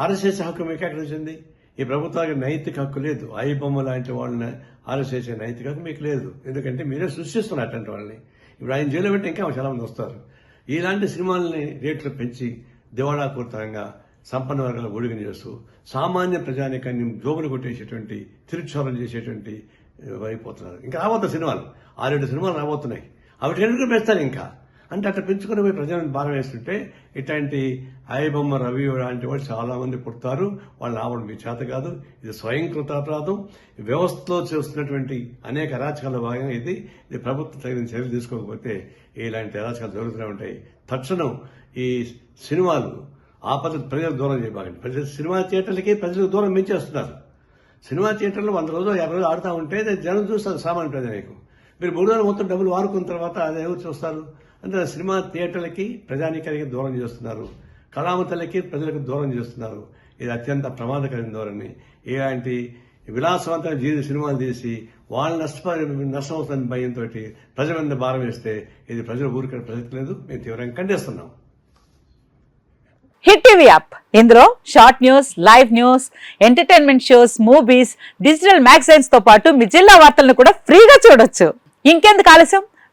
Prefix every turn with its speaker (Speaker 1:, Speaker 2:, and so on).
Speaker 1: RSS హక్కు మీకు ఎక్కడ వచ్చింది ఈ ప్రభుత్వానికి నైతిక హక్కు లేదు. ఐ బొమ్మ లాంటి వాళ్ళని ఆర్ఎస్ఎస్ నైతిక హక్కు మీకు లేదు. ఎందుకంటే మీరే సృష్టిస్తున్నారు అటువంటి వాళ్ళని. ఇప్పుడు ఆయన జైలు పెట్టి ఇంకా చాలా మంది వస్తారు. ఇలాంటి సినిమాలని రేట్లు పెంచి దివాళాపూరితంగా సంపన్న వర్గాల ఒడిగిన చేస్తూ సామాన్య ప్రజానికాన్ని జోబులు కొట్టేసేటువంటి తిరుక్షోరం చేసేటువంటి అయిపోతున్నారు ఇంకా రాబోతున్న సినిమాలు. ఆరేడు సినిమాలు రాబోతున్నాయి. అవి ఎందుకు పెంచుతారు ఇంకా. అంటే అట్లా పెంచుకుని పోయి ప్రజలను భారం వేస్తుంటే ఇట్లాంటి ఐబొమ్మ రవి లాంటి వాళ్ళు చాలామంది పుడతారు. వాళ్ళు రావడం మీ చేత కాదు. ఇది స్వయం కృతాపరాధం. వ్యవస్థలో చేస్తున్నటువంటి అనేక అరాచకాల భాగంగా ఇది. ఇది ప్రభుత్వం తగిన చర్యలు తీసుకోకపోతే ఇలాంటి అరాచకాలు జరుగుతూనే ఉంటాయి. తక్షణం ఈ సినిమాలు ఆ పద్ధతి ప్రజలకు దూరం చేయబాకండి. ప్రజలు సినిమా థియేటర్లకి ప్రజలకు దూరం మించేస్తున్నారు. సినిమా థియేటర్లో వంద రోజులు యాభై రోజులు ఆడుతూ ఉంటే జనం చూస్తారు సామాన్య ప్రజలకు మీరు మూడు రోజులు మొత్తం డబ్బులు వాడుకున్న తర్వాత అది ఎవరు చూస్తారు? అంటే సినిమా థియేటర్లకి ప్రజానీకానికి దూరం చేస్తున్నారు. కళామతలకి ప్రజలకు దూరం చేస్తున్నారు. ఇది అత్యంత ప్రమాదకరమైన ధోరణి. ఇలాంటి విలాసవంతమైన జీవిత సినిమాలు తీసి వాళ్ళు నష్టపరి నష్టం అవుతుందని భయంతో ప్రజల మీద భారం వేస్తే ఇది ప్రజలు ఊరికే ప్రసక్తి లేదు. మేము తీవ్రంగా ఖండిస్తున్నాం.
Speaker 2: Hit TV app. ఇందులో short news live news entertainment shows movies digital మ్యాగజైన్స్తో పాటు మీ జిల్లా వార్తలను కూడా ఫ్రీగా చూడొచ్చు. ఇంకెందుకు ఆలస్యం?